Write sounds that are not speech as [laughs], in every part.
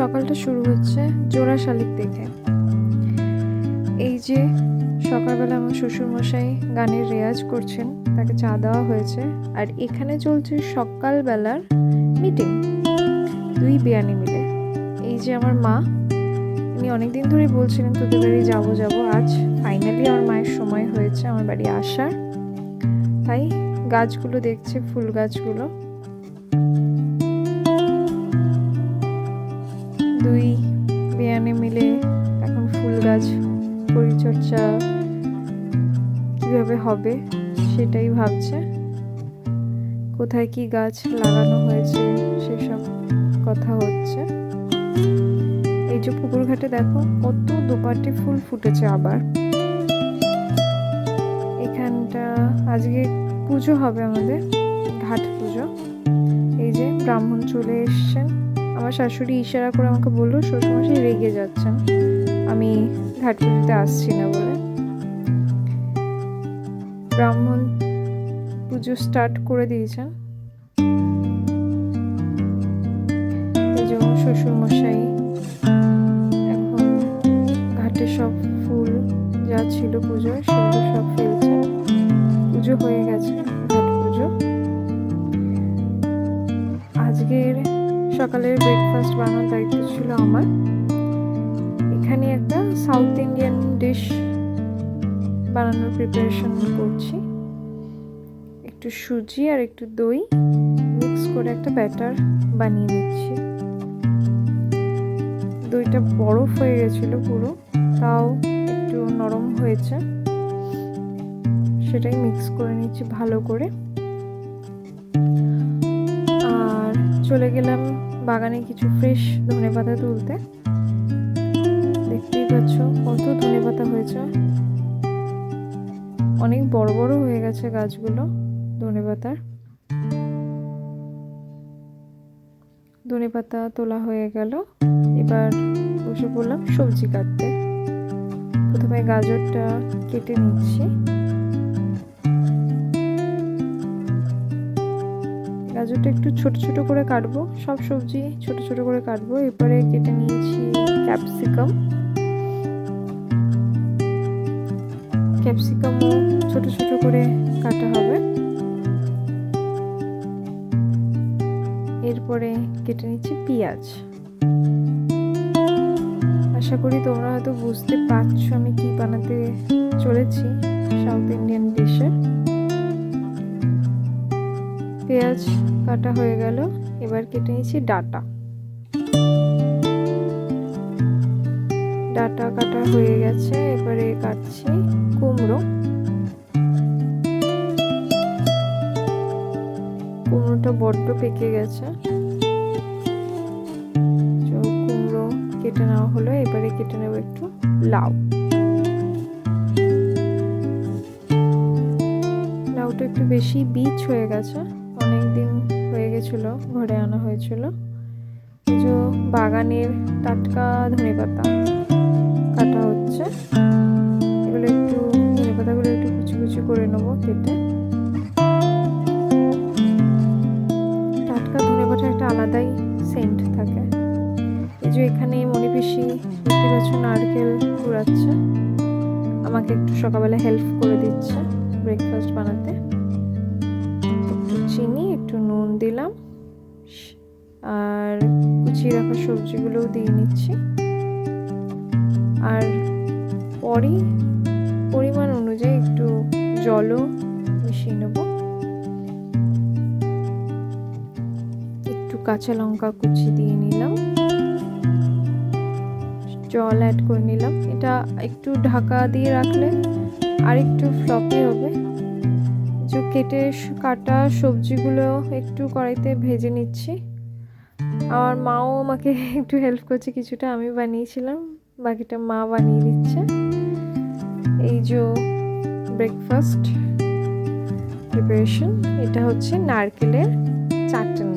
সকালটা শুরু হচ্ছে জোড়া শালিক দেখে। এই যে সকালবেলা আমার শ্বশুরমশাই গানের রেয়াজ করছেন, তাকে চা দেওয়া হয়েছে, আর এখানে চলছে সকালবেলার মিটিং, দুই বিয়ানি মিলে। এই যে আমার মা ইনি অনেকদিন ধরেই বলছিলেন, তোদের বাড়ি যাব যাব। আজ ফাইনালি আমার মায়ের সময় হয়েছে, আমার বাড়ি আসার। তাই গাছগুলো দেখছে, ফুল গাছগুলো। দুই বেয়ানে মিলে এখন ফুল গাছ পরিচর্যা কীভাবে হবে সেটাই ভাবছে। কোথায় কি গাছ লাগানো হয়েছে সেসব কথা হচ্ছে। এই যে পুকুর ঘাটে দেখো কত দুপাটি ফুল ফুটেছে আবার। এখানটা আজকে পুজো হবে আমাদের, ঘাট পুজো। এই যে ব্রাহ্মণ চলে এসছেন। আমার শাশুড়ি ইশারা করে আমাকে বলল, শ্বশুরমশাই রেগে যাচ্ছেন। আমি ঘাট পুজোতে আসছি না বলে। ব্রাহ্মণ পুজো স্টার্ট করে দিয়েছেন। এই যে শ্বশুরমশাই, এখন ঘাটে সব ফুল যা ছিল পুজোয় সেগুলো সব ফেলছে পুজো হয়ে গেছে, ঘাট পুজো। আজকের সকালের ব্রেকফাস্ট বানানোর দায়িত্ব ছিল আমার। এখানে একটা সাউথ ইন্ডিয়ান ডিশ বানানোর প্রিপারেশন করছি। একটু সুজি আর একটু দই মিক্স করে একটা ব্যাটার বানিয়ে নিচ্ছি। দইটা বরফ হয়ে গেছিল পুরো, তাও একটু নরম হয়েছে। সেটাই মিক্স করে নিচ্ছি ভালো করে। আর চলে গেলাম বাগানে কিছু ফ্রেশ ধনে পাতা তুলতে। দেখতেই পাচ্ছ, কত ধনে পাতা হয়েছে। অনেক বড় বড় হয়ে গেছে গাছগুলো ধনে পাতার। ধনে পাতা তোলা হয়ে গেল। এবার বসে পড়লাম সবজি কাটতে। প্রথমে গাজরটা কেটে নিচ্ছি। গাজরটা একটু ছোট ছোট করে কাটবো। সব সবজি ছোট ছোট করে কাটবো। এরপরে কেটে নিয়েছি ক্যাপসিকাম। ক্যাপসিকামও ছোট ছোট করে কাটা হবে। এরপরে কেটে নিচ্ছি পেঁয়াজ। আশা করি তোমরা হয়তো বুঝতে পারছ আমি কি বানাতে চলেছি সাউথ ইন্ডিয়ান ডিশের পেঁয়াজ কাটা হয়ে গেল। এবার কেটে নিয়েছি ডাটা। ডাটা কাটা হয়ে গেছে, এবারে কাটছি কুমড়ো। কুমড়োটা বড্ড পেকে গেছে। কুমড়ো কেটে নেওয়া হলো, এবারে কেটে নেব একটু লাউ। লাউটা একটু বেশি বীজ হয়ে গেছে। অনেক দিন হয়ে গেছিল, ঘরে আনা হয়েছিল। যে বাগানের টাটকা ধনে পাতা কাটা হচ্ছে। এগুলো একটু ধনে পাতাগুলো একটু কুচি কুচি করে নেব কেটে। টাটকা ধনে পাতা একটা আলাদাই সেন্ট থাকে। এই যে এখানে মনি পিসি দেখতে পাচ্ছ নারকেল কুড়াচ্ছে। আমাকে একটু সকালবেলা হেল্প করে দিচ্ছে ব্রেকফাস্ট বানাতে। চিনি, একটু নুন দিলাম। আর কুচিয়ে রাখা সবজিগুলোও দিয়ে নিচ্ছি। আর পরই পরিমাণ অনুযায়ী একটু জলও মিশিয়ে নেব। একটু কাঁচা লঙ্কা কুচি দিয়ে নিলাম। জল অ্যাড করে নিলাম। এটা একটু ঢাকা দিয়ে রাখলে আর একটু ফ্লপি হবে। যে কেটে কাটা সবজিগুলো একটু কড়াইতে ভেজে নিচ্ছি। আমার মাও আমাকে [laughs] একটু হেল্প করছে, কিছুটা আমি বানিয়েছিলাম, বাকিটা মা বানিয়ে দিচ্ছে। এই যে ব্রেকফাস্ট প্রিপারেশন এটা হচ্ছে নারকেলের চাটনি।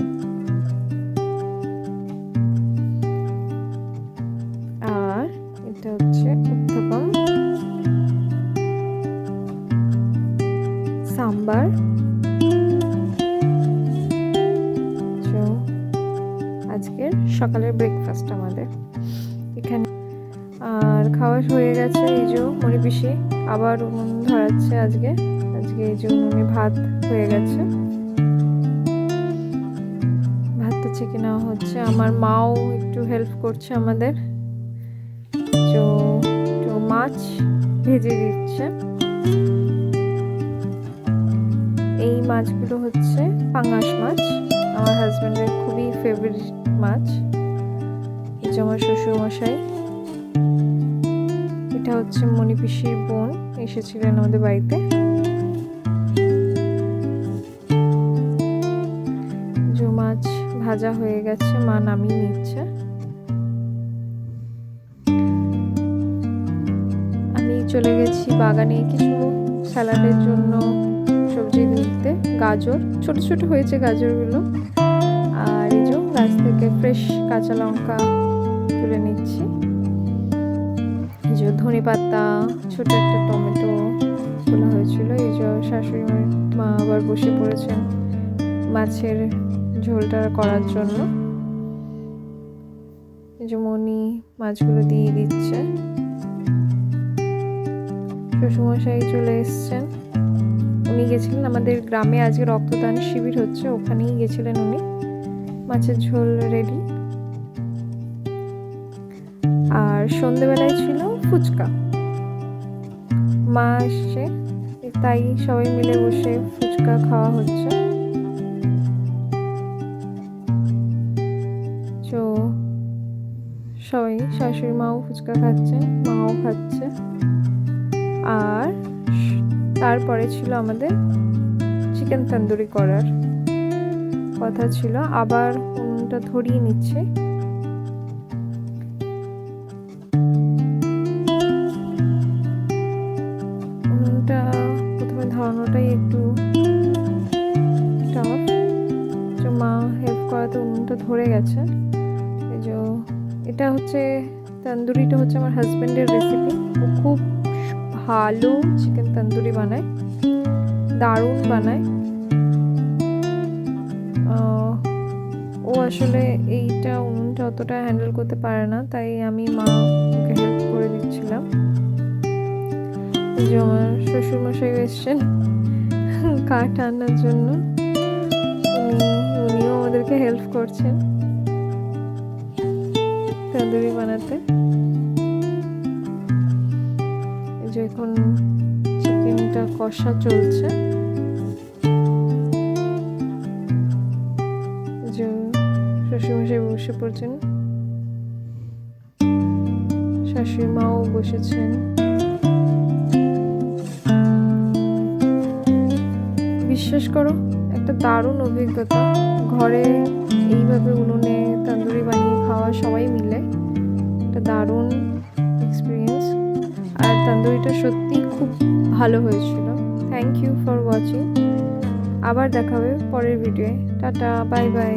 আজকের সকালের ব্রেকফাস্ট আমাদের। এখানে আর খাওয়া হয়ে গেছে এই যে মণিপিসি আবার উনুন ধরাচ্ছে আজকে। আজকে এই যে উনুনে ভাত হয়ে গেছে। ভাতটা চেকে নেওয়া হচ্ছে, আমার মাও একটু হেল্প করছে আমাদের। তো মাছ ভেজে দিচ্ছে। এই মাছগুলো হচ্ছে পাঙ্গাস মাছ। আমার হাজব্যান্ডের খুবই ফেভারিট মাছ যে আমার শ্বশুরমশাই। এটা হচ্ছে মণিপিসির বোন, এসেছিলেন আমাদের বাড়িতে। যে মাছ ভাজা হয়ে গেছে, মা নামিয়ে নিচ্ছে। আমি চলে গেছি বাগানে কিছু স্যালাডের জন্য সবজি নিতে গাজর, ছোট ছোট হয়েছে গাজরগুলো। গাছ থেকে ফ্রেশ কাঁচা লঙ্কা তুলে নিচ্ছি। যে ধনে পাতা, ছোট একটা টমেটো তোলা হয়েছিল। এই যে শাশুড়ি মা আবার বসে পড়েছেন মাছের ঝোলটা করার জন্য। এই যে মনি মাছগুলো দিয়ে দিচ্ছে। শ্বশুরমশাই চলে এসছেন। উনি গেছিলেন, আমাদের গ্রামে আজকে রক্তদান শিবির হচ্ছে, ওখানেই গেছিলেন উনি। মাছের ঝোল রেডি আর সন্ধেবেলায় ছিল ফুচকা। মা আসছে, তাই সবাই মিলে বসে ফুচকা খাওয়া হচ্ছে। তো সবাই, শাশুড়ি মাও ফুচকা খাচ্ছে, মাও খাচ্ছে। আর তারপরে ছিল আমাদের চিকেন তন্দুরি করার। কথা ছিল। আবার উনুনটা ধরিয়ে নিচ্ছে। উনুনটা প্রথমে ধরানোটাই একটু টাফ মা হেল্প করাতে উনুনটা ধরে গেছে। এই যে এটা হচ্ছে, তন্দুরিটা হচ্ছে আমার হাজব্যান্ডের রেসিপি ও খুব ভালো চিকেন তন্দুরি বানায়। দারুণ বানায়। আসলে এইটা উনুনটা অতটা হ্যান্ডেল করতে পারে না, তাই আমি মা ওকে হেল্প করে দিচ্ছিলাম। যে আমার শ্বশুরমশাই এসছেন কাঠ আনার জন্য উনিও আমাদেরকে হেল্প করছেন তন্দুরি বানাতে। যে এখন চিকেনটা কষা চলছে। শ্বশুরমশাই বসে পড়ছেন। শাশুড়ি মাও বসেছেন। বিশ্বাস করো, একটা দারুণ অভিজ্ঞতা। ঘরে এইভাবে উনুনে তন্দুরি বানিয়ে খাওয়া সবাই মিলে একটা দারুণ এক্সপিরিয়েন্স আর তন্দুরিটা সত্যি খুব ভালো হয়েছিল। থ্যাংক ইউ ফর ওয়াচিং আবার দেখা হবে পরের ভিডিওয়ে টাটা বাই বাই